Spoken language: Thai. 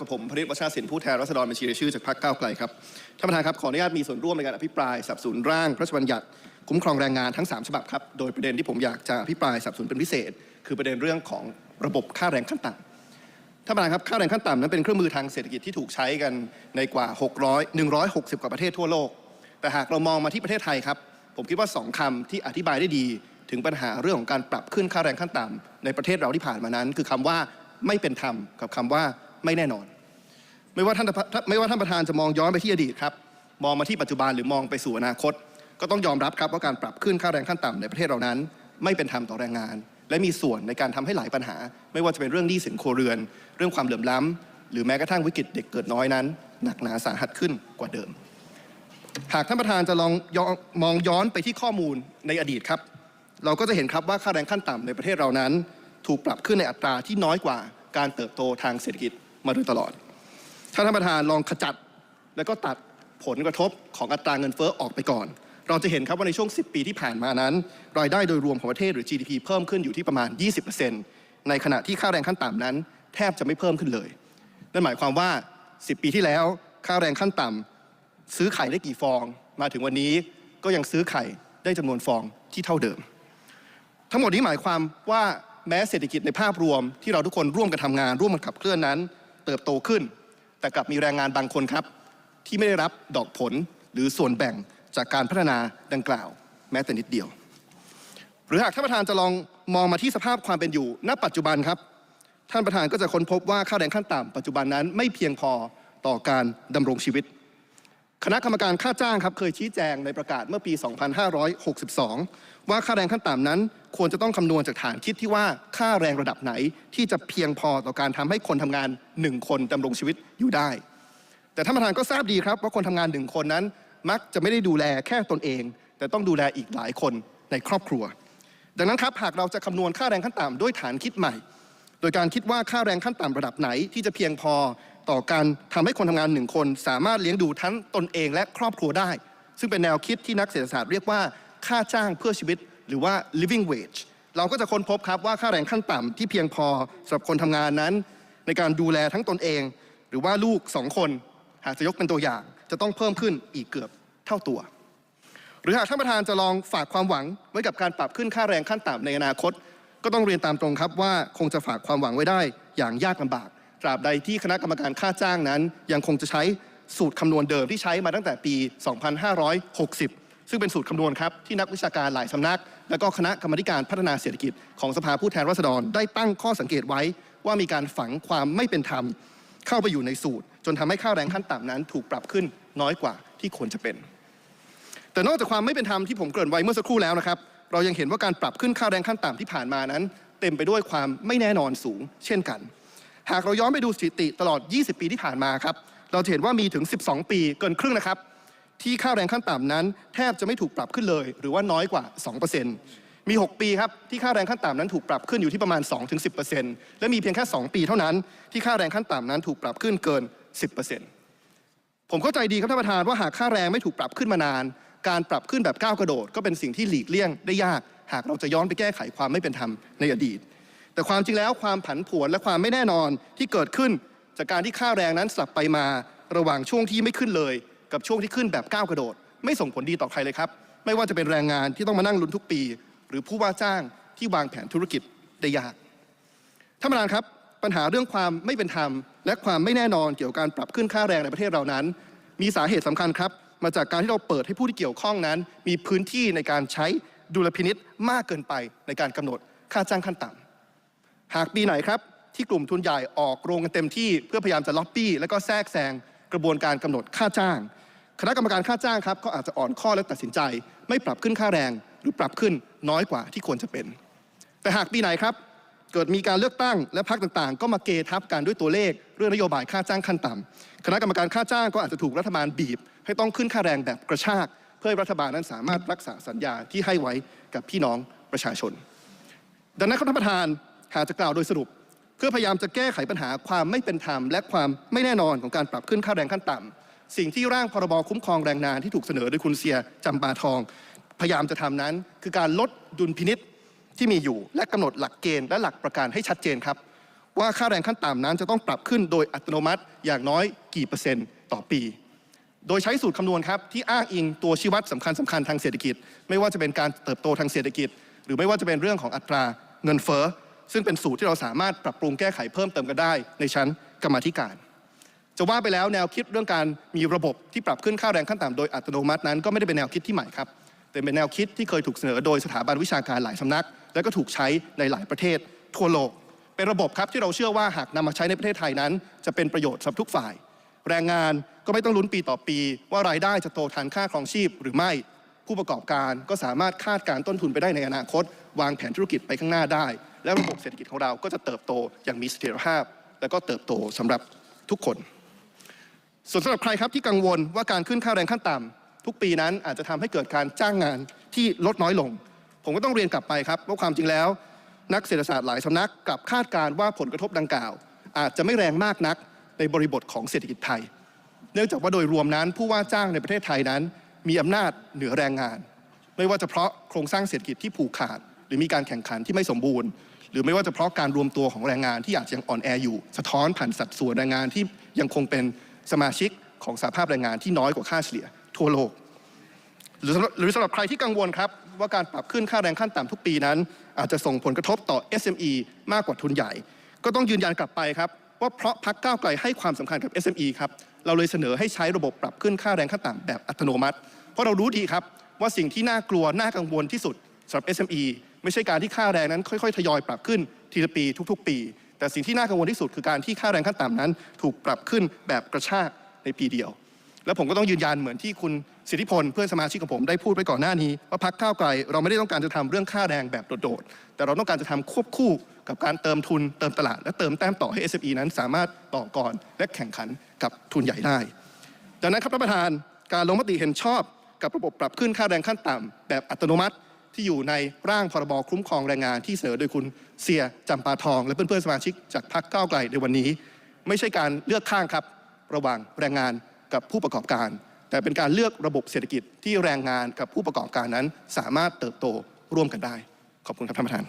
กับผมพริตวัชรศิลป์ผู้แทนรัษฎรบัญชีรายชื่อจากพรรคก้าวไกลครับท่านประธานครับขออนุญาตมีส่วนร่วมในการอภิปรายสับสนร่างพระราชบัญญัติคุ้มครองแรงงานทั้ง 3 ฉบับครับโดยประเด็นที่ผมอยากจะอภิปรายสับสนเป็นพิเศษ คือประเด็นเรื่องของระบบค่าแรงขั้นต่ำท่านประธานครับค่าแรงขั้นต่ำนั้นเป็นเครื่องมือทางเศรษฐกิจที่ถูกใช้กันในกว่า 600 160 กว่าประเทศทั่วโลก แต่หากเรามองมาที่ประเทศไทยครับ ผมคิดว่าสองคำที่อธิบายได้ดี ถึงปัญหาเรื่องของการปรับขึ้นค่าแรงขั้นต่ำในประเทศเราที่ผ่านมานั้น คือคำว่าไม่เป็นธรรมกับคำว่าไม่แน่นอน ไม่ว่าท่านไม่ว่าท่านประธานจะมองย้อนไปที่อดีตครับมองมาที่ปัจจุบันหรือมองไปสู่อนาคต ก็ต้องยอมรับครับว่าการปรับขึ้นค่าแรงขั้นต่ำในประเทศเรานั้น ไม่เป็นธรรมต่อแรงงาน และมีส่วนในการทำให้หลายปัญหา ไม่ว่าจะเป็นเรื่องหนี้สินครัวเรือน เรื่องความเหลื่อมล้ำหรือแม้กระทั่งวิกฤตเด็กเกิดน้อยนั้น หนักหนาสาหัสขึ้นกว่าเดิม หากท่านประธานจะลองยองมองย้อนไปที่ข้อมูลในอดีตครับ เราก็จะเห็นครับว่าค่าแรงขั้นต่ำในประเทศเรานั้น ถูกปรับขึ้นในอัตราที่น้อยกว่าการเติบโตทางเศรษฐกิจมาโดยตลอด ถ้าท่านประธานลองขจัด แล้วก็ตัดผลกระทบของอัตราเงินเฟ้อออกไปก่อน เราจะเห็นครับว่าในช่วง 10 ปีที่ผ่านมานั้น รายได้โดยรวมของประเทศหรือ GDP เพิ่มขึ้นอยู่ที่ประมาณ 20%ในขณะที่ค่าแรงขั้นต่ำนั้น แทบจะไม่เพิ่มขึ้นเลย นั่นหมายความว่า 10 ปีที่แล้ว ค่าแรงขั้นต่ำซื้อไข่ได้กี่ฟอง มาถึงวันนี้ก็ยังซื้อไข่ได้จำนวนฟองที่เท่าเดิม ทั้งหมดนี้หมายความว่าแม้เศรษฐกิจในภาพรวมที่เราทุกคนร่วมกันทำงาน ร่วมกันขับเคลื่อนนั้น เติบโตขึ้น แต่กลับมีแรงงานบางคนครับ ที่ไม่ได้รับดอกผลหรือส่วนแบ่งจากการพัฒนาดังกล่าว แม้แต่นิดเดียว หรือหากท่านประธานจะลองมองมาที่สภาพความเป็นอยู่ ณ ปัจจุบันครับ ท่านประธานก็จะค้นพบว่าค่าแรงขั้นต่ำปัจจุบันนั้นไม่เพียงพอต่อการดำรงชีวิต คณะกรรมการค่าจ้างครับเคยชี้แจงในประกาศเมื่อปี 2562 ว่าค่าแรงขั้นต่ำนั้น ควรจะต้องคำนวณจากฐานคิดที่ว่าค่าแรงระดับไหนที่จะเพียงพอต่อการทำให้คนทำงาน 1 คนดำรงชีวิตอยู่ได้ แต่ท่านประธานก็ทราบดีครับว่าคนทำงานหนึ่งคนนั้น มักจะไม่ได้ดูแลแค่ตนเอง แต่ต้องดูแลอีกหลายคนในครอบครัว ดังนั้นครับหากเราจะคำนวณค่าแรงขั้นต่ำด้วยฐานคิดใหม่ โดยการคิดว่าค่าแรงขั้นต่ำระดับไหนที่จะเพียงพอ ต่อการทำให้คนทำงานหนึ่งคน สามารถเลี้ยงดูทั้งตนเองและครอบครัวได้ ซึ่งเป็นแนวคิดที่นักเศรษฐศาสตร์เรียกว่าค่าจ้างเพื่อชีวิต หรือว่า living wage เราก็จะค้นพบครับว่าค่าแรงขั้นต่ำที่เพียงพอสำหรับคนทำงานนั้น ในการดูแลทั้งตนเอง หรือว่าลูกสองคน หากจะยกเป็นตัวอย่าง จะต้องเพิ่มขึ้นอีกเกือบเท่าตัว หรือหากท่านประธานจะลองฝากความหวังไว้กับการปรับขึ้นค่าแรงขั้นต่ำในอนาคต ก็ต้องเรียนตามตรงครับว่าคงจะฝากความหวังไว้ได้อย่างยากลำบาก ตราบใดที่คณะกรรมการค่าจ้างนั้น ยังคงจะใช้สูตรคำนวณเดิมที่ใช้มาตั้งแต่ปี 2560 ซึ่งเป็นสูตรคำนวณครับที่นักวิชาการหลายสำนัก และก็คณะกรรมการพัฒนาเศรษฐกิจของสภาผู้แทนราษฎรได้ตั้งข้อสังเกตไว้ว่ามีการฝังความไม่เป็นธรรมเข้าไปอยู่ในสูตร จนทำให้ค่าแรงขั้นต่ำนั้น ถูกปรับขึ้นน้อยกว่าที่ควรจะเป็น แต่นอกจากความไม่เป็นธรรมที่ผมเกริ่นไว้เมื่อสักครู่แล้วนะครับ เรายังเห็นว่าการปรับขึ้นค่าแรงขั้นต่ำที่ผ่านมานั้น เต็มไปด้วยความไม่แน่นอนสูง เช่นกัน หากเราย้อนไปดูสถิติตลอด 20 ปีที่ผ่านมาครับ เราจะเห็นว่ามีถึง 12 ปีเกินครึ่งนะครับ ที่ค่าแรงขั้นต่ำนั้น แทบจะไม่ถูกปรับขึ้นเลย หรือว่าน้อยกว่า 2%มี 6 ปีครับที่ค่าแรงขั้นต่ำนั้นถูกปรับขึ้นอยู่ที่ประมาณ 2-10%และมีเพียงแค่ 2 ปีเท่านั้นที่ค่าแรงขั้นต่ำนั้นถูกปรับขึ้นเกิน 10%ผมเข้าใจดีครับท่านประธานว่าหากค่าแรงไม่ถูกปรับขึ้นมานาน การปรับขึ้นแบบก้าวกระโดด ก็เป็นสิ่งที่หลีกเลี่ยงได้ยาก หากเราจะย้อนไปแก้ไขความไม่เป็นธรรมในอดีต แต่ความจริงแล้วความผันผวนและความไม่แน่นอนที่เกิดขึ้น จากการที่ค่าแรงนั้นสลับไปมาระหว่างช่วงที่ไม่ขึ้นเลย กับช่วงที่ขึ้นแบบก้าวกระโดด ไม่ส่งผลดีต่อใครเลยครับ ไม่ว่าจะเป็นแรงงานที่ต้องมานั่งลุ้นทุกปี หรือผู้ว่าจ้างที่วางแผนธุรกิจได้ยากท่านประธานครับปัญหาเรื่องความไม่เป็นธรรม และความไม่แน่นอนเกี่ยวกับการปรับขึ้นค่าแรงในประเทศเรานั้น มีสาเหตุสำคัญครับ มาจากการที่เราเปิดให้ผู้ที่เกี่ยวข้องนั้น มีพื้นที่ในการใช้ดุลพินิษมากเกินไปในการกำหนดค่าจ้างขั้นต่ำ หากปีไหนครับที่กลุ่มทุนใหญ่ออกโรงกันเต็มที่เพื่อพยายามจะล็อบบี้ และก็แทรกแซงกระบวนการกำหนดค่าจ้าง คณะกรรมการค่าจ้างครับก็อาจจะอ่อนข้อและตัดสินใจ ไม่ปรับขึ้นค่าแรง หรือปรับขึ้นน้อยกว่าที่ควรจะเป็น แต่หากปีไหนครับ เกิดมีการเลือกตั้งและพรรคต่างๆ ก็มาเกทับกันด้วยตัวเลข เรื่องนโยบายค่าจ้างขั้นต่ำคณะกรรมการค่าจ้างก็อาจจะถูกรัฐบาลบีบ ให้ต้องขึ้นค่าแรงแบบกระชาก เพื่อให้รัฐบาลนั้นสามารถรักษาสัญญาที่ให้ไว้กับพี่น้องประชาชน ดังนั้นครับท่านประธาน หากจะกล่าวโดยสรุป เพื่อพยายามจะแก้ไขปัญหาความไม่เป็นธรรม และความไม่แน่นอนของการปรับขึ้นค่าแรงขั้นต่ำสิ่งที่ร่างพรบคุ้มครองแรงงานที่ถูกเสนอโดยคุณเสียจำปาทอง พยายามจะทำนั้น คือการลดดุลพินิษที่มีอยู่ และกำหนดหลักเกณฑ์และหลักประกันให้ชัดเจนครับ ว่าค่าแรงขั้นต่ำนั้นจะต้องปรับขึ้นโดยอัตโนมัติอย่างน้อยกี่เปอร์เซ็นต์ต่อปีโดยใช้สูตรคำนวณครับที่อ้างอิงตัวชี้วัดสำคัญสำคัญทางเศรษฐกิจ ไม่ว่าจะเป็นการเติบโตทางเศรษฐกิจ หรือไม่ว่าจะเป็นเรื่องของอัตราเงินเฟ้อ ซึ่งเป็นสูตรที่เราสามารถปรับปรุงแก้ไขเพิ่มเติมกันได้ในชั้นกรรมธิการ จะว่าไปแล้วแนวคิดเรื่องการมีระบบที่ปรับขึ้นค่าแรงขั้นต่ำโดยอัตโนมัตินั้น ก็ไม่ได้เป็นแนวคิดที่ใหม่ครับแต่เป็นแนวคิดที่เคยถูกเสนอโดยสถาบันวิชาการหลายสำนัก และก็ถูกใช้ในหลายประเทศ ทั่วโลก เป็นระบบครับที่เราเชื่อว่าหากนำมาใช้ในประเทศไทยนั้น จะเป็นประโยชน์สำหรับทุกฝ่าย แรงงานก็ไม่ต้องลุ้นปีต่อปี ว่ารายได้จะโตทันค่าครองชีพหรือไม่ผู้ประกอบการก็สามารถคาดการต้นทุนไปได้ในอนาคต วางแผนธุรกิจไปข้างหน้าได้ และระบบเศรษฐกิจของเราก็จะเติบโตอย่างมีเสถียรภาพ และก็เติบโตสำหรับทุกคน ส่วนสำหรับใครครับที่กังวลว่าการขึ้นค่าแรงขั้นต่ำทุกปีนั้นอาจจะทำให้เกิดการจ้างงานที่ลดน้อยลง ผมก็ต้องเรียนกลับไปครับว่าความจริงแล้ว นักเศรษฐศาสตร์หลายสำนักกลับคาดการณ์ว่าผลกระทบดังกล่าว อาจจะไม่แรงมากนักในบริบทของเศรษฐกิจไทย เนื่องจากว่าโดยรวมนั้นผู้ว่าจ้างในประเทศไทยนั้น มีอำนาจเหนือแรงงาน ไม่ว่าจะเพราะโครงสร้างเศรษฐกิจที่ผูกขาด หรือมีการแข่งขันที่ไม่สมบูรณ์ หรือไม่ว่าจะเพราะการรวมตัวของแรงงานที่อาจจะยังอ่อนแออยู่ สะท้อนผ่านสัดส่วนแรงงานที่ยังคงเป็นสมาชิกของสหภาพแรงงานที่น้อยกว่าค่าเฉลี่ยทั่วโลก หรือสำหรับหรือสำหรับใครที่กังวลครับว่าการปรับขึ้นค่าแรงขั้นต่ำทุกปีนั้น อาจจะส่งผลกระทบต่อ SME มากกว่าทุนใหญ่ ก็ต้องยืนยันกลับไปครับว่าเพราะพักก้าวไกลให้ความสำคัญกับ SME ครับเราเลยเสนอให้ใช้ระบบปรับขึ้นค่าแรงขั้นต่ำแบบอัตโนมัติ เพราะเรารู้ดีครับว่าสิ่งที่น่ากลัวน่ากังวลที่สุดสำหรับ SME ไม่ใช่การที่ค่าแรงนั้นค่อยๆ ทยอยปรับขึ้นทีละปีทุก ๆ ปี แต่สิ่งที่น่ากังวลที่สุดคือการที่ค่าแรงขั้นต่ำนั้น ถูกปรับขึ้นแบบกระชากในปีเดียว แล้วผมก็ต้องยืนยันเหมือนที่คุณสิทธิพลเพื่อนสมาชิกของผมได้พูดไปก่อนหน้านี้ ว่าพักก้าวไกลเราไม่ได้ต้องการจะทำเรื่องค่าแรงแบบโดดๆแต่เราต้องการจะทำควบคู่กับการเติมทุนเติมตลาด และเติมแต้มต่อให้ SME นั้นสามารถต่อกรและแข่งขันกับทุนใหญ่ได้ดังนั้นครับท่านประธานการลงมติเห็นชอบกับระบบปรับขึ้นค่าแรงขั้นต่ำแบบอัตโนมัติ ที่อยู่ในร่างพรบคุ้มครองแรงงานที่เสนอโดยคุณเสียจำปาทอง และเพื่อนๆสมาชิกจากพรรคก้าวไกลในวันนี้ ไม่ใช่การเลือกข้างครับระหว่างแรงงานกับผู้ประกอบการ แต่เป็นการเลือกระบบเศรษฐกิจที่แรงงานกับผู้ประกอบการนั้น สามารถเติบโตร่วมกันได้ ขอบคุณครับท่านประธาน